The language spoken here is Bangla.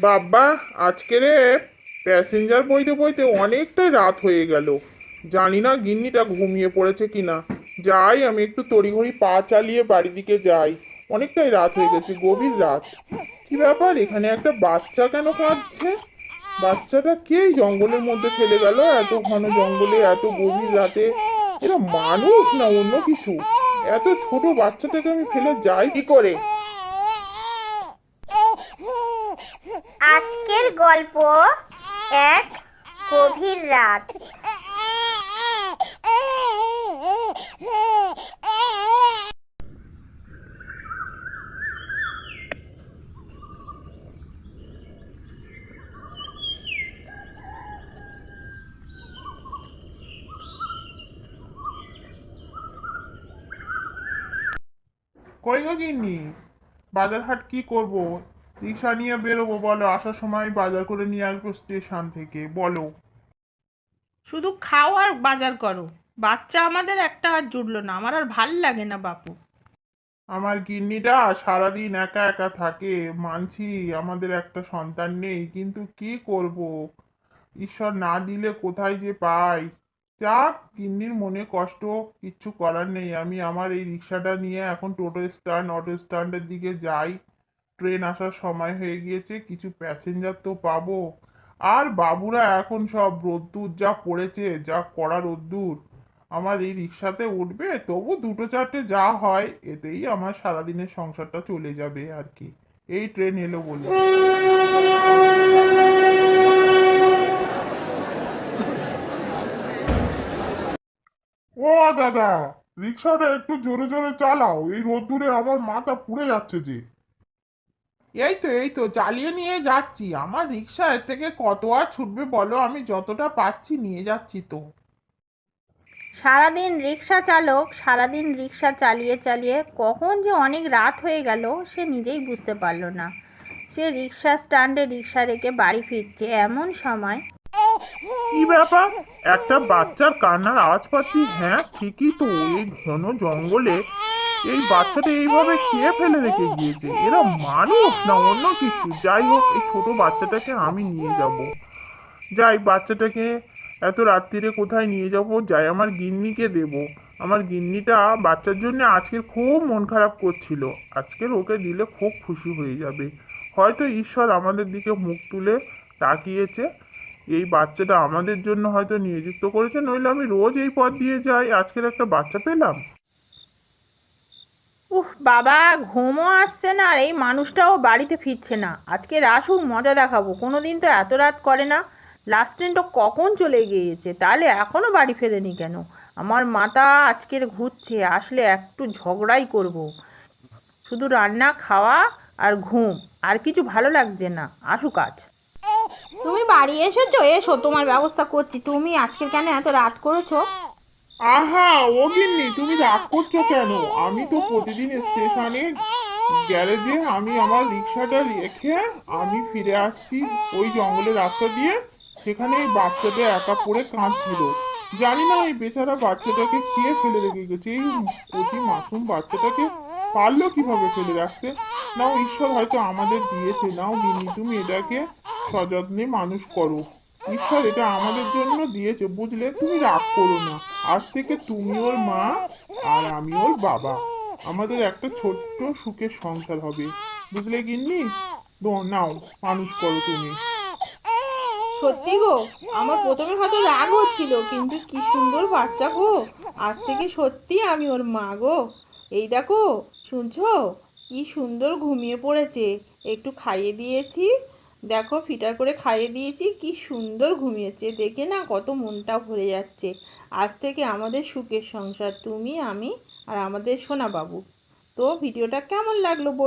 বাবা আজকে রে প্যাসেঞ্জার বইতে বইতে অনেকটাই রাত হয়ে গেল। জানি না গিন্নিটা ঘুমিয়ে পড়েছে কিনা। যাই, আমি একটু তড়িঘড়ি পা চালিয়ে বাড়ির দিকে যাই। অনেকটাই রাত হয়ে গেছে, গভীর রাত। কি ব্যাপার, এখানে একটা বাচ্চা কেন কাঁদছে? বাচ্চাটা কে জঙ্গলের মধ্যে ফেলে গেল, এত ঘন জঙ্গলে, এত গভীর রাতে? এরা মানুষ না অন্য কিছু? এত ছোট বাচ্চাটাকে আমি ফেলে যাই কি করে? গল্প এক গভীর রাত। কই গিন্নি? বাজার হাট কি করব? রিক্সা নিয়ে বেরোবো বলো। আসার সময় বাজার করে নিয়ে আসব স্টেশন থেকে বলো। শুধু খাও আর বাজার করো। বাচ্চা আমাদের একটা হাত জুটলো না আমার আর ভালো লাগে না বাপু। আমার গিন্নিটা সারাদিন একা একা থাকে মানছি আমাদের একটা সন্তান নেই কিন্তু কি করব? ঈশ্বর না দিলে কোথায় যে পাই? যাক গিন্নির মনে কষ্ট কিচ্ছু করার নেই। আমি আমার এই রিক্সাটা নিয়ে এখন টোটো স্ট্যান্ড অটো স্ট্যান্ডের দিকে যাই। ট্রেন আসার সময় হয়ে গিয়েছে, কিছু প্যাসেঞ্জার তো পাবো। আর বাবুরা এখন সব রোদ্দুর যা পড়েছে, যা কড়া রোদ্দুর আমার এই রিক্সাতে উঠবে, তবু দুটো চারটে যা হয়, এতেই আমার সারাদিনের সংসারটা চলে যাবে আর কি। এই ট্রেন এলো বলে। ও দাদা, রিক্সাটা একটু জোরে জোরে চালাও, এই রোদ্দুরে আমার মাথা পুড়ে যাচ্ছে যে। এই তো এই তো চালিয়ে নিয়ে যাচ্ছি। আমার রিক্সা এর থেকে কত আর ছুটবে বলো? আমি যতটা পাচ্ছি নিয়ে যাচ্ছি তো। সারাদিন রিক্সা চালক সারাদিন রিক্সা চালিয়ে চালিয়ে কখন যে অনেক রাত হয়ে গেল সে নিজেই বুঝতে পারল না। সে রিক্সা স্ট্যান্ডে রিক্সা রেখে বাড়ি ফিরছে এমন সময়। কি ব্যাপার? একটা বাচ্চার কান্নার আওয়াজ পাচ্ছি হ্যাঁ ঠিকই তো। এই ঘন জঙ্গলে এই বাচ্চাটা এইভাবে কে ফেলে রেখে গিয়েছে। এরা মানুষ না, অন্য কিছু। যাই হোক, এই ছোট বাচ্চাটাকে আমি নিয়ে যাব। যাই, বাচ্চাটাকে এত রাত্রিরে কোথায় নিয়ে যাব? যাই, আমার গিন্নিকে দেব। আমার গিন্নিটা বাচ্চার জন্য আজকে খুব মন খারাপ করছিল। আজকের ওকে দিলে খুব খুশি হয়ে যাবে। হয়তো ঈশ্বর আমাদের দিকে মুখ তুলে তাকিয়েছে। এই বাচ্চাটা আমাদের জন্য হয়তো নিয়োজিত করেছে। নইলে আমি রোজ এই পথ দিয়ে যাই। আজকের একটা বাচ্চা পেলাম। উহ বাবা, ঘুমও আসছে না আর এই মানুষটাও বাড়িতে ফিরছে না। আজকে আসুক মজা দেখাবো। কোনো দিন তো এত রাত করে না। লাস্ট ট্রেনটা কখন চলে গিয়েছে? তাহলে এখনও বাড়ি ফেরেনি কেন? আমার মাথা আজকের ঘুরছে, আসলে একটু ঝগড়াই করব। শুধু রান্না, খাওয়া আর ঘুম, আর কিছু ভালো লাগছে না। আসুক আজ। তুমি বাড়ি এসেছ? এসো, তোমার ব্যবস্থা করছি। তুমি আজকে কেন এত রাত করেছ? আহা ও তুমি রাগ করছ কেন? আমি তো প্রতিদিন স্টেশনে গ্যারেজে আমি আমার রিক্সাটা রেখে আমি ফিরে আসছি ওই জঙ্গলের রাস্তা দিয়ে, সেখানে এই বাচ্চাটা একা পড়ে কাঁদছিল। জানি না এই বেচারা বাচ্চাটাকে কে ফেলে রেখে গেছে, এই কচি মাসুম বাচ্চাটাকে পারল কীভাবে ফেলে রাখতে? নাও, ঈশ্বর হয়তো আমাদের দিয়েছে। নাও, গিন্নি, তুমি এটাকে সযত্নে মানুষ করো। ঈশ্বর এটা আমাদের জন্য দিয়েছে, বুঝলে? তুমি রাগ করো না। আজ থেকে তুমি ওর মা আর আমি ওর বাবা। আমাদের একটা ছোট্ট সুখের সংসার হবে। বুঝলে গিন্নি? নাও, মানুষ করো তুমি। সত্যি গো, আমার প্রথমে হয়তো রাগ হচ্ছিল, কিন্তু কি সুন্দর বাচ্চা গো। আজ থেকে সত্যি আমি ওর মা গো। এই দেখো, শুনছো? কি সুন্দর ঘুমিয়ে পড়েছে। একটু খাইয়ে দিয়েছি। দেখো ফিটার করে খাইয়ে দিয়েছি, কি সুন্দর ঘুমিয়েছে। দেখে না কত মনটা ভরে যাচ্ছে। আজ থেকে আমাদের সুখের সংসার, তুমি, আমি আর আমাদের সোনা বাবু তো ভিডিওটা কেমন লাগল বল